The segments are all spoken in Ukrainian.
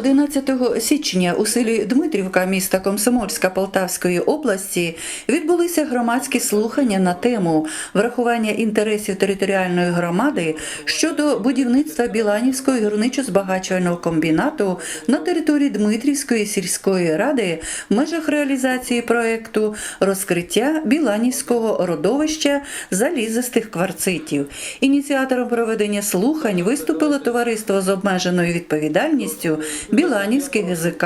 11 січня у селі Дмитрівка міста Комсомольська Полтавської області відбулися громадські слухання на тему врахування інтересів територіальної громади щодо будівництва Біланівського гірничо-збагачувального комбінату на території Дмитрівської сільської ради в межах реалізації проекту розкриття Біланівського родовища залізистих кварцитів. Ініціатором проведення слухань виступило товариство з обмеженою відповідальністю Біланівський ГЗК.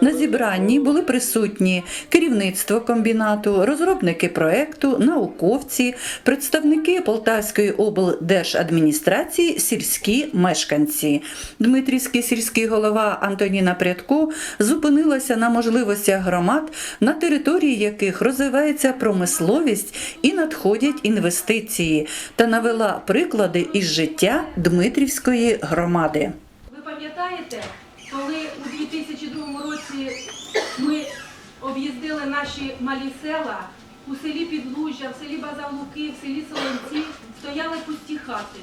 На зібранні були присутні керівництво комбінату, розробники проекту, науковці, представники Полтавської облдержадміністрації, сільські мешканці. Дмитрівський сільський голова Антоніна Прядко зупинилася на можливостях громад, на території яких розвивається промисловість і надходять інвестиції, та навела приклади із життя Дмитрівської громади. Ви пам'ятаєте, 2002 році ми об'їздили наші малі села. У селі Підлужжя, в селі Базавлуки, в селі Солонці стояли пусті хати,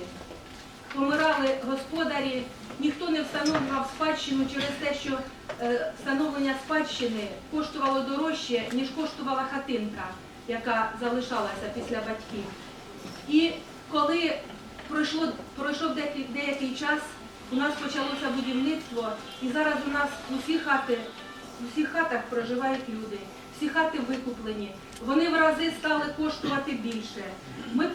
помирали господарі, ніхто не встановлював спадщину через те, що е, встановлення спадщини коштувало дорожче, ніж коштувала хатинка, яка залишалася після батьків. І коли пройшов деякий час, у нас почалося будівництво, і зараз у нас усі хати, в усіх хатах проживають люди, всі хати викуплені. Вони в рази стали коштувати більше. Ми,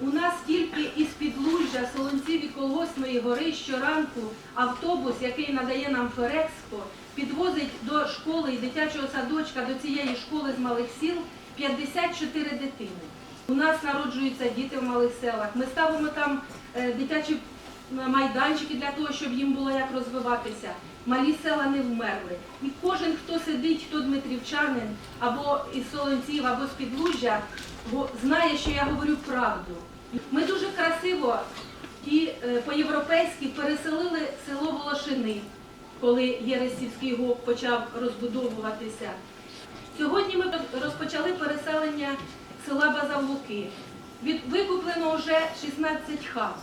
у нас тільки із підлужжя, Солонців і Колгосної гори щоранку автобус, який надає нам Ферекспо, підвозить до школи і дитячого садочка до цієї школи з малих сіл 54 дитини. У нас народжуються діти в малих селах. Ми ставимо там е, дитячі майданчики для того, щоб їм було як розвиватися. Малі села не вмерли. І кожен, хто сидить, хто дмитрівчанин, або із Солонців, або з Підлужжя, знає, що я говорю правду. Ми дуже красиво і е, по-європейськи переселили село Волошини, коли Єресівський ГОК почав розбудовуватися. Сьогодні ми розпочали переселення села Базавлуки. Від викуплено вже 16 хат.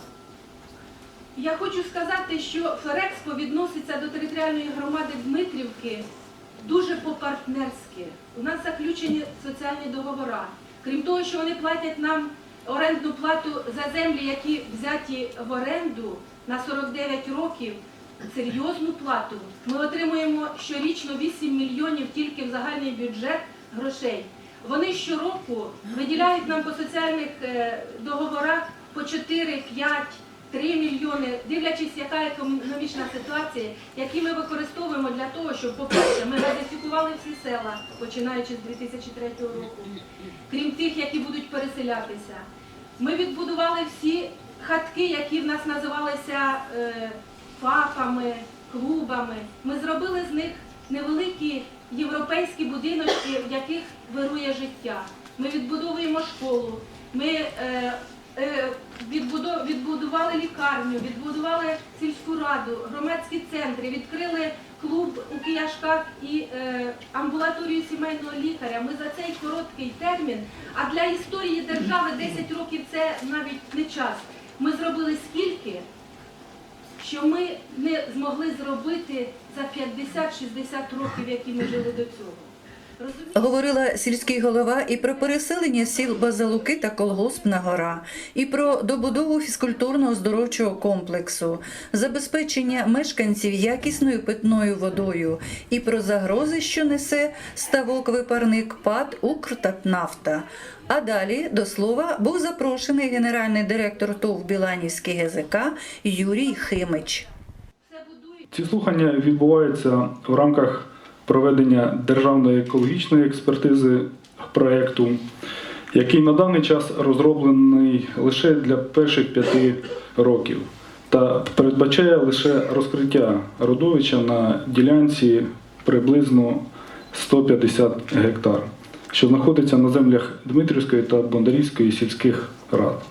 Я хочу сказати, що Ферекспо відноситься до територіальної громади Дмитрівки дуже по-партнерськи. У нас заключені соціальні договори. Крім того, що вони платять нам орендну плату за землі, які взяті в оренду на 49 років, серйозну плату. Ми отримуємо щорічно 8 мільйонів тільки в загальний бюджет грошей. Вони щороку виділяють нам по соціальних е, договорах по 4, 5, 3 мільйони, дивлячись, яка економічна ситуація, які ми використовуємо для того, щоб, по-перше, ми газифікували всі села, починаючи з 2003 року, крім тих, які будуть переселятися. Ми відбудували всі хатки, які в нас називалися е, ФАПами, клубами. Ми зробили з них невеликі європейські будиночки, в яких вирує життя. Ми відбудовуємо школу. Ми е, е, відбудували лікарню, відбудували сільську раду, громадські центри, відкрили клуб у Кияшках і е, амбулаторію сімейного лікаря. Ми за цей короткий термін, а для історії держави 10 років це навіть не час. Ми зробили скільки, що ми не змогли зробити за 50-60 років, які ми жили до цього. Говорила сільський голова і про переселення сіл Базалуки та Колгоспна гора, і про добудову фізкультурного здоровчого комплексу, забезпечення мешканців якісною питною водою, і про загрози, що несе ставок випарник ПАД «Укртатнафта». А далі до слова був запрошений генеральний директор ТОВ Біланівський ГЗК Юрій Химич. Ці слухання відбуваються в рамках проведення державної екологічної експертизи проєкту, який на даний час розроблений лише для перших п'яти років та передбачає лише розкриття родовища на ділянці приблизно 150 гектар, що знаходиться на землях Дмитрівської та Бондарівської сільських рад.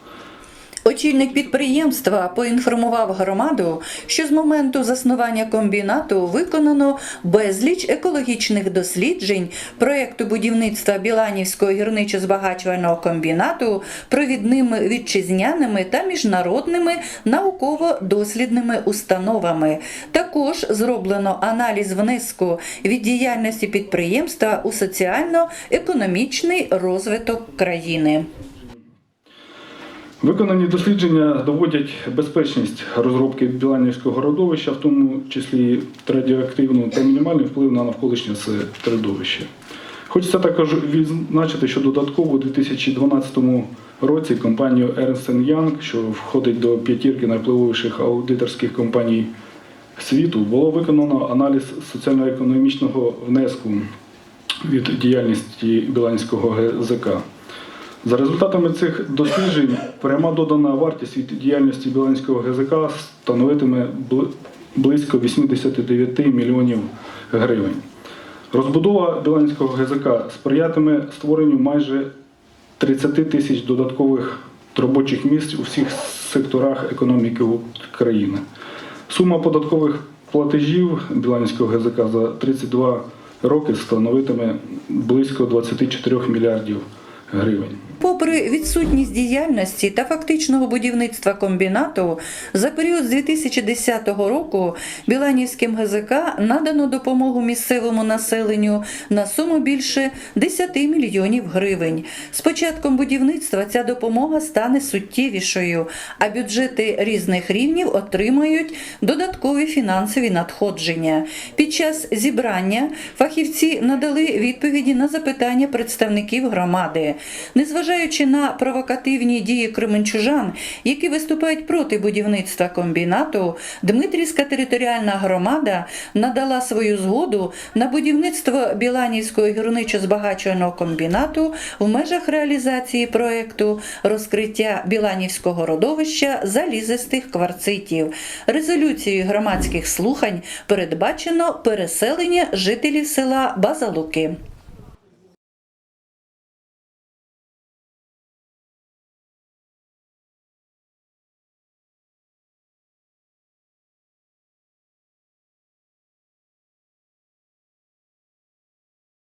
Очільник підприємства поінформував громаду, що з моменту заснування комбінату виконано безліч екологічних досліджень проєкту будівництва Біланівського гірничо-збагачувального комбінату провідними вітчизняними та міжнародними науково-дослідними установами. Також зроблено аналіз внеску від діяльності підприємства у соціально-економічний розвиток країни. Виконані дослідження доводять безпечність розробки Біланівського родовища, в тому числі радіоактивну та мінімальний вплив на навколишнє середовище. Хочеться також відзначити, що додатково у 2012 році компанію Ernst Young, що входить до п'ятірки найвпливовіших аудиторських компаній світу, було виконано аналіз соціально-економічного внеску від діяльності Біланського ГЗК. За результатами цих досліджень пряма додана вартість від діяльності Біланського ГЗК становитиме близько 89 мільйонів гривень. Розбудова Біланського ГЗК сприятиме створенню майже 30 тисяч додаткових робочих місць у всіх секторах економіки країни. Сума податкових платежів Біланського ГЗК за 32 роки становитиме близько 24 мільярдів гривень. Попри відсутність діяльності та фактичного будівництва комбінату, за період з 2010 року Біланівським ГЗК надано допомогу місцевому населенню на суму більше 10 мільйонів гривень. З початком будівництва ця допомога стане суттєвішою, а бюджети різних рівнів отримають додаткові фінансові надходження. Під час зібрання фахівці надали відповіді на запитання представників громади. Незважаючи на провокативні дії кременчужан, які виступають проти будівництва комбінату, Дмитрівська територіальна громада надала свою згоду на будівництво Біланівського гірничо-збагачувального комбінату в межах реалізації проекту розкриття Біланівського родовища залізистих кварцитів. Резолюцією громадських слухань передбачено переселення жителів села Базалуки.